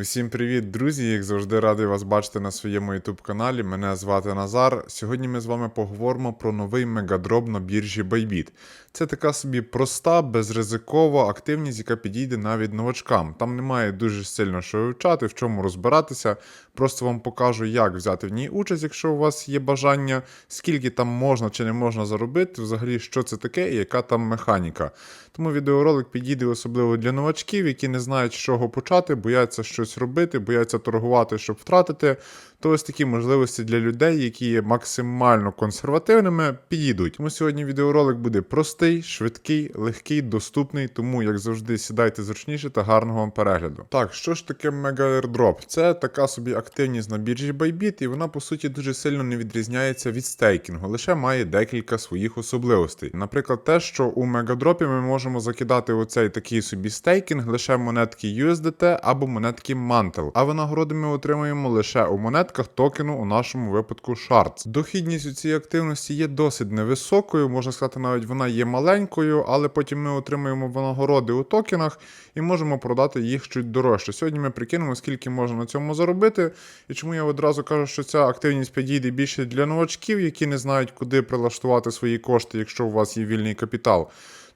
Усім привіт, друзі! Як завжди радий вас бачити на своєму youtube каналі. Мене звати Назар. Сьогодні ми з вами поговоримо про новий мегадроб на біржі Bybit. Це така собі проста, безризикова активність, яка підійде навіть новачкам. Там немає дуже сильно що вивчати, в чому розбиратися. Просто вам покажу, як взяти в ній участь, якщо у вас є бажання, скільки там можна чи не можна заробити, взагалі, що це таке і яка там механіка. Тому відеоролик підійде особливо для новачків, які не знають, з чого почати, бояться щось робити, бояться торгувати, щоб втратити. То ось такі можливості для людей, які є максимально консервативними, підійдуть. Тому сьогодні відеоролик буде простий, швидкий, легкий, доступний. Тому, як завжди, сідайте зручніше та гарного вам перегляду. Так, що ж таке Airdrop? Це така собі активність на біржі Bybit, і вона по суті дуже сильно не відрізняється від стейкінгу, лише має декілька своїх особливостей. Наприклад, те, що у мегадропі ми можемо закидати оцей такий собі стейкінг лише монетки USDT або монетки Mantle, а винагороди ми отримуємо лише у монетках токену, у нашому випадку Shards. Дохідність у цій активності є досить невисокою, можна сказати, навіть вона є маленькою, але потім ми отримуємо винагороди у токенах і можемо продати їх чуть дорожче. Сьогодні ми прикинемо, скільки можна на цьому заробити, і чому я одразу кажу, що ця активність підійде більше для новачків, які не знають, куди прилаштувати свої кошти, якщо у вас є вільний капітал.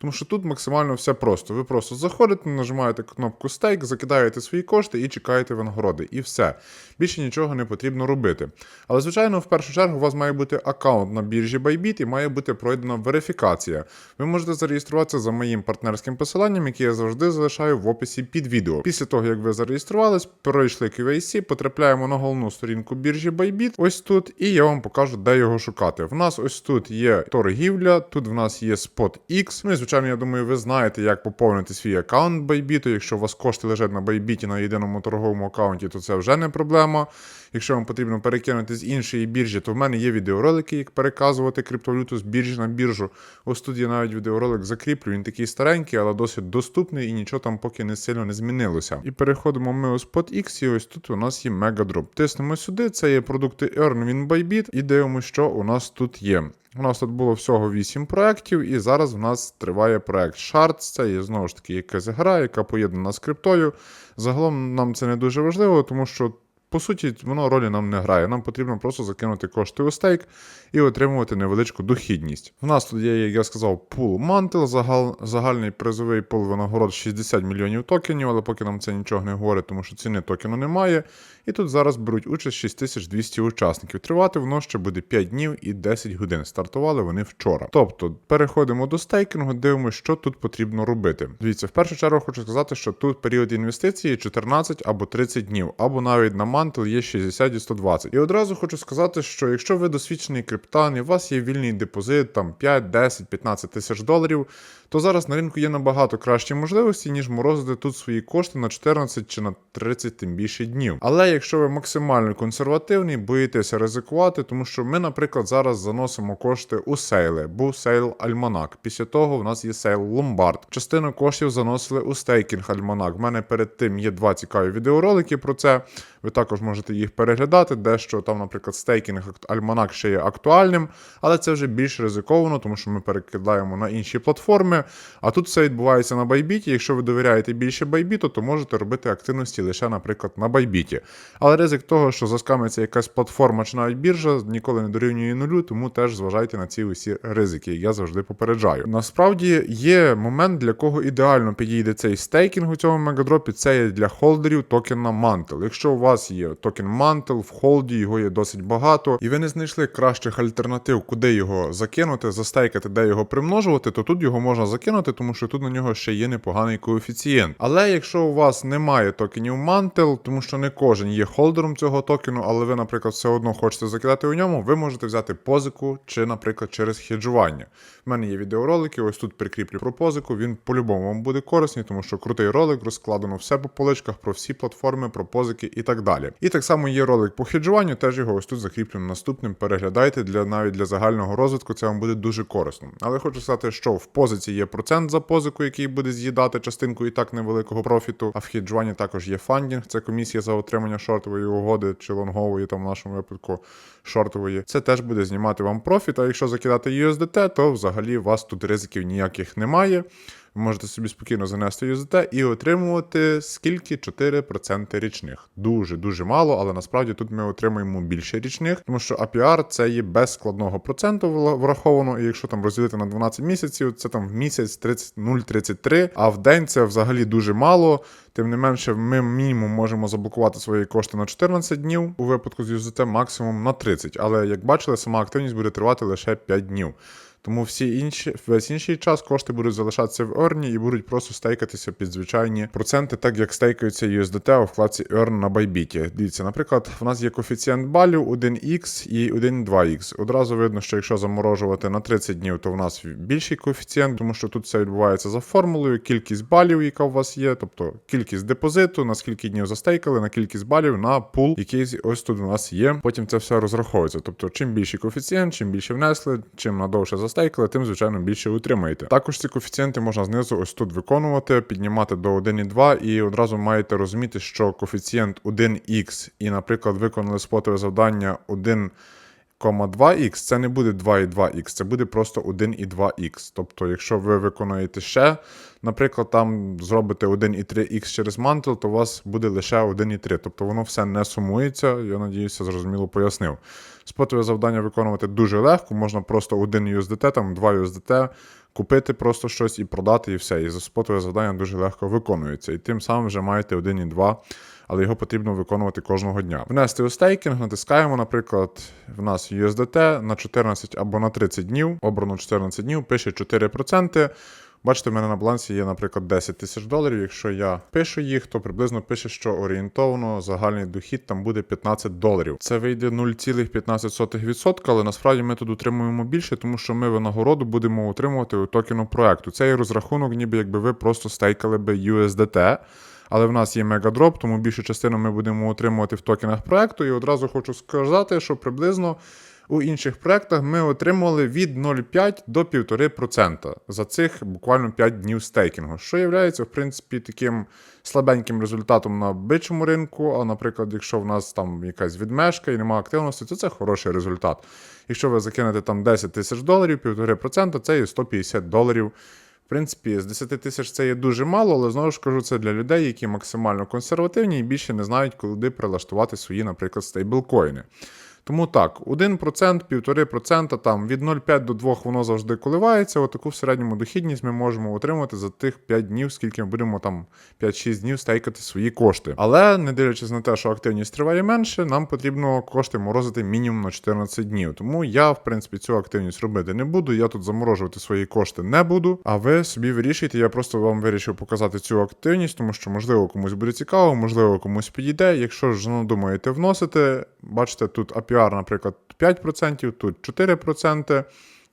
Тому що тут максимально все просто. Ви просто заходите, нажимаєте кнопку стейк, закидаєте свої кошти і чекаєте винагороди. І все. Більше нічого не потрібно робити. Але, звичайно, в першу чергу у вас має бути аккаунт на біржі Bybit і має бути пройдена верифікація. Ви можете зареєструватися за моїм партнерським посиланням, яке я завжди залишаю в описі під відео. Після того, як ви зареєструвались, пройшли QAC, потрапляємо на головну сторінку біржі Bybit, ось тут, і я вам покажу, де його шукати. В нас ось тут є торгівля, тут в нас є SpotX. Ну і звичайно, я думаю, ви знаєте, як поповнити свій аккаунт Bybit. Якщо у вас кошти лежать на Bybit на єдиному торговому аккаунті, то це вже не проблема. Якщо вам потрібно перекинути з іншої біржі, то в мене є відеоролики, як переказувати криптовалюту з біржі на біржу. Ось тут я навіть відеоролик закріплю. Він такий старенький, але досить доступний і нічого там поки не сильно не змінилося. І переходимо ми у SpotX, і ось тут у нас є Megadrop. Тиснемо сюди, це є продукти Earn Win Bybit, і дивимося, що у нас тут є. У нас тут було всього 8 проєктів, і зараз в нас триває проект Shards. Це є знову ж таки якась гра, яка поєднана з криптою. Загалом нам це не дуже важливо, тому що. По суті, воно ролі нам не грає. Нам потрібно просто закинути кошти у стейк і отримувати невеличку дохідність. У нас тут є, як я сказав, пул мантел, загал, загальний призовий пул винагород 60 мільйонів токенів, але поки нам це нічого не говорить, тому що ціни токену немає. І тут зараз беруть участь 6200 учасників. Тривати воно ще буде 5 днів і 10 годин. Стартували вони вчора. Тобто переходимо до стейкінгу, дивимося, що тут потрібно робити. Дивіться, в першу чергу хочу сказати, що тут період інвестиції 14 або 30 днів, або навіть на мантел є 60 і 120. І одразу хочу сказати, що якщо ви досвідчений криптан і у вас є вільний депозит, там 5, 10, 15 тисяч доларів, то зараз на ринку є набагато кращі можливості, ніж морозити тут свої кошти на 14 чи на 30 тим більше днів. Але якщо ви максимально консервативний, боїтеся ризикувати, тому що ми, наприклад, зараз заносимо кошти у сейли, був сейл Альманак. Після того в нас є сейл Ломбард. Частину коштів заносили у стейкінг Альманак. В мене перед тим є два цікаві відеоролики про це. Ви також можете їх переглядати, дещо там, наприклад, стейкінг Альманак ще є актуальним, але це вже більш ризиковано, тому що ми перекидаємо на інші платформи. А тут все відбувається на Байбіті. Якщо ви довіряєте більше Байбіту, то можете робити активності лише, наприклад, на Байбіті. Але ризик того, що заскамиться якась платформа чи навіть біржа, ніколи не дорівнює нулю, тому теж зважайте на ці усі ризики. Я завжди попереджаю. Насправді є момент, для кого ідеально підійде цей стейкінг у цьому мегадропі. Це є для холдерів токена Mantle. Якщо у вас є токен Mantle, в холді його є досить багато, і ви не знайшли кращих альтернатив, куди його закинути, застейкати, де його примножувати, то тут його можна закинути, тому що тут на нього ще є непоганий коефіцієнт. Але якщо у вас немає токенів Mantle, тому що не кожен є холдером цього токену, але ви, наприклад, все одно хочете закидати у ньому, ви можете взяти позику чи, наприклад, через хеджування. В мене є відеоролики, ось тут прикріплю про позику. Він по-любому вам буде корисний, тому що крутий ролик, розкладено все по поличках, про всі платформи, про позики і так далі. І так само є ролик по хеджуванню, теж його ось тут закріплено наступним. Переглядайте для навіть для загального розвитку, це вам буде дуже корисно. Але хочу сказати, що в позиці є процент за позику, який буде з'їдати частинку і так невеликого профіту. А в хеджуванні також є фандінг, це комісія за отримання шортової угоди чи лонгової, там в нашому випадку шортової. Це теж буде знімати вам профіт. А якщо закидати USDT, то взагалі у вас тут ризиків ніяких немає. Ви можете собі спокійно занести USDT і отримувати скільки 4% річних. Дуже дуже мало, але насправді тут ми отримуємо більше річних, тому що APR це є без складного проценту враховано. І якщо там розділити на 12 місяців, це там в місяць 30 0,33, а в день це взагалі дуже мало. Тим не менше, ми мінімум можемо заблокувати свої кошти на 14 днів у випадку з USDT, максимум на 30. Але як бачили, сама активність буде тривати лише 5 днів. Тому всі інші, весь інший час кошти будуть залишатися в Earn і будуть просто стейкатися під звичайні проценти, так як стейкаються USDT у вкладці Earn на Bybit. Дивіться, наприклад, в нас є коефіцієнт балів 1x і 1,2x. Одразу видно, що якщо заморожувати на 30 днів, то в нас більший коефіцієнт, тому що тут все відбувається за формулою, кількість балів, яка у вас є, тобто кількість депозиту, на скільки днів застейкали, на кількість балів на пул, який ось тут у нас є. Потім це все розраховується. Тобто, чим більший коефіцієнт, чим більше внесли, чим надовше застейкали, тим звичайно більше утримаєте. Також ці коефіцієнти можна знизу ось тут виконувати, піднімати до 1,2 і одразу маєте розуміти, що коефіцієнт 1х і, наприклад, виконали спотове завдання 1. 2х це не буде 2,2х, це буде просто 1,2х. Тобто, якщо ви виконуєте ще, наприклад, там зробите 1,3х через мантл, то у вас буде лише 1,3. Тобто воно все не сумується. Я надіюся, зрозуміло пояснив. Спотове завдання виконувати дуже легко, можна просто 1 USDT, там 2 USDT, купити просто щось і продати, і все. І спотове завдання дуже легко виконується. І тим самим вже маєте 1,2 але його потрібно виконувати кожного дня. Внести у стейкінг, натискаємо, наприклад, в нас USDT на 14 або на 30 днів, обрано 14 днів, пише 4%. Бачите, в мене на балансі є, наприклад, 10 тисяч доларів. Якщо я пишу їх, то приблизно пише, що орієнтовно загальний дохід там буде 15 доларів. Це вийде 0,15%, але насправді ми тут утримуємо більше, тому що ми винагороду будемо отримувати у токену проекту. Це є розрахунок, ніби якби ви просто стейкали би USDT. Але в нас є мегадроп, тому більшу частину ми будемо отримувати в токенах проекту. І одразу хочу сказати, що приблизно у інших проектах ми отримували від 0,5 до 1,5% за цих буквально 5 днів стейкінгу, що є, в принципі, таким слабеньким результатом на бичому ринку. А, наприклад, якщо в нас там якась відмешка і немає активності, то це хороший результат. Якщо ви закинете там 10 тисяч доларів, 1,5%, це є 150 доларів. В принципі, з 10 тисяч це є дуже мало, але знову ж кажу, це для людей, які максимально консервативні і більше не знають, куди прилаштувати свої, наприклад, стейблкоїни. Тому так, 1%, 1,5%, там від 0,5 до 2 воно завжди коливається. Отаку в середньому дохідність ми можемо отримати за тих 5 днів, скільки ми будемо там 5-6 днів стейкати свої кошти. Але не дивлячись на те, що активність триває менше, нам потрібно кошти морозити мінімум на 14 днів. Тому я, в принципі, цю активність робити не буду. Я тут заморожувати свої кошти не буду. А ви собі вирішуєте. Я просто вам вирішив показати цю активність, тому що можливо комусь буде цікаво, можливо, комусь підійде. Якщо ж надумаєте вносити, бачите, тут APR, наприклад, 5%, тут 4%.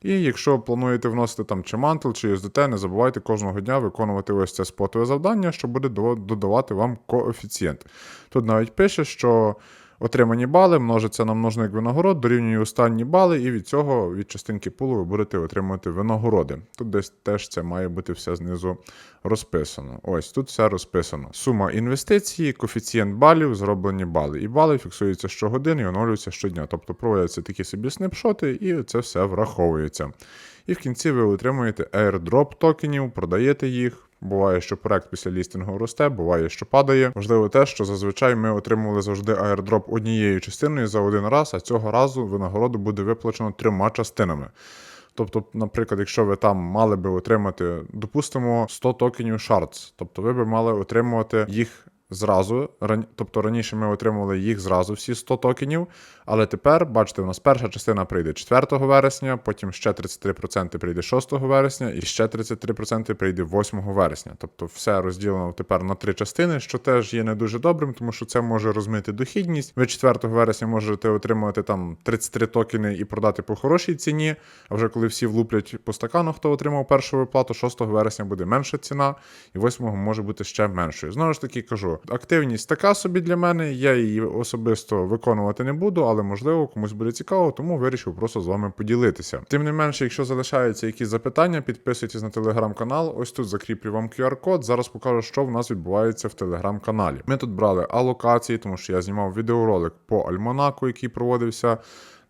І якщо плануєте вносити там чи мантл, чи USDT, не забувайте кожного дня виконувати ось це спотове завдання, що буде додавати вам коефіцієнт. Тут навіть пише, що отримані бали множиться на множник винагород, дорівнює останні бали, і від цього, від частинки пулу, ви будете отримувати винагороди. Тут десь теж це має бути все знизу розписано. Ось тут все розписано. Сума інвестиції, коефіцієнт балів, зроблені бали. І бали фіксуються щогодини і оновлюються щодня. Тобто проводяться такі собі снапшоти, і це все враховується. І в кінці ви отримуєте airdrop токенів, продаєте їх. Буває, що проект після лістингу росте, буває, що падає. Важливо те, що зазвичай ми отримували завжди аердроп однією частиною за один раз, а цього разу винагороду буде виплачено трьома частинами. Тобто, наприклад, якщо ви там мали би отримати, допустимо, 100 токенів шардс, тобто ви би мали отримувати їх зразу. Тобто раніше ми отримували їх зразу всі 100 токенів, але тепер, бачите, у нас перша частина прийде 4 вересня, потім ще 33% прийде 6 вересня, і ще 33% прийде 8 вересня. Тобто все розділено тепер на три частини, що теж є не дуже добрим, тому що це може розмити дохідність. Ви 4 вересня можете отримувати там 33 токени і продати по хорошій ціні. А вже коли всі влуплять по стакану, хто отримав першу виплату, 6 вересня буде менша ціна, і 8 може бути ще меншою. Знову ж таки кажу, активність така собі для мене. Я її особисто виконувати не буду, але можливо комусь буде цікаво, тому вирішив просто з вами поділитися. Тим не менше, якщо залишаються якісь запитання, підписуйтесь на телеграм-канал. Ось тут закріплю вам QR-код. Зараз покажу, що в нас відбувається в телеграм-каналі. Ми тут брали алокації, тому що я знімав відеоролик по Альманаку, який проводився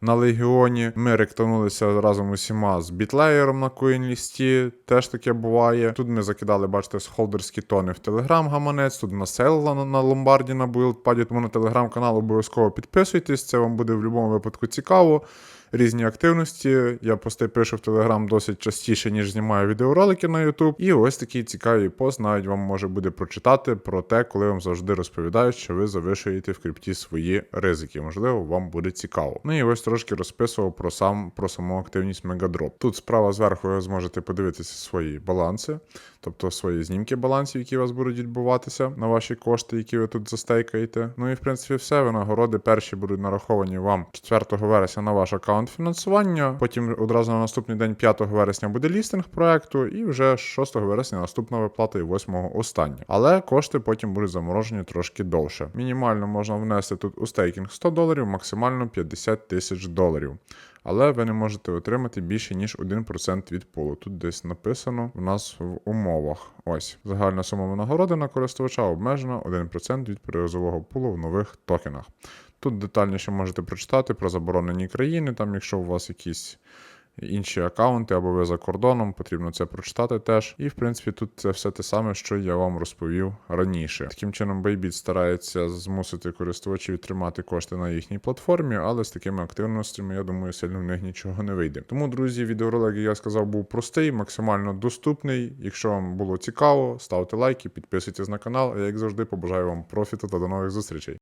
на Легіоні. Ми ректанулися разом усіма з бітлеєром на коін-лісті. Теж таке буває. Тут ми закидали, бачите, холдерські тони в телеграм-гаманець. Тут на, на ломбарді на билдпаді. Тому на телеграм-канал обов'язково підписуйтесь. Це вам буде в будь-якому випадку цікаво. Різні активності. Я пости пишу в Телеграм досить частіше, ніж знімаю відеоролики на YouTube. І ось такий цікавий пост навіть вам може буде прочитати про те, коли вам завжди розповідають, що ви завишуєте в крипті свої ризики. Можливо, вам буде цікаво. Ну і ось трошки розписував про сам про саму активність Мегадроп. Тут справа зверху ви зможете подивитися свої баланси, тобто свої знімки балансів, які у вас будуть відбуватися на ваші кошти, які ви тут застейкаєте. Ну і в принципі все. Винагороди перші будуть нараховані вам 4 вересня на ваш аккаунт фінансування. Потім одразу на наступний день 5 вересня буде лістинг проекту, і вже 6 вересня наступна виплата і 8 остання. Але кошти потім будуть заморожені трошки довше. Мінімально можна внести тут у стейкінг 100 доларів, максимально 50 тисяч доларів. Але ви не можете отримати більше ніж 1% від полу. Тут десь написано в нас в умовах. Ось загальна сума винагороди на користувача обмежена 1% від прирозового пулу в нових токенах. Тут детальніше можете прочитати про заборонені країни, там, якщо у вас якісь інші аккаунти або ви за кордоном, потрібно це прочитати теж. І в принципі тут це все те саме, що я вам розповів раніше. Таким чином, Bybit старається змусити користувачів тримати кошти на їхній платформі, але з такими активностями, я думаю, сильно в них нічого не вийде. Тому, друзі, відеоролик, як я сказав, був простий, максимально доступний. Якщо вам було цікаво, ставте лайки, підписуйтесь на канал. А я, як завжди, побажаю вам профіту та до нових зустрічей.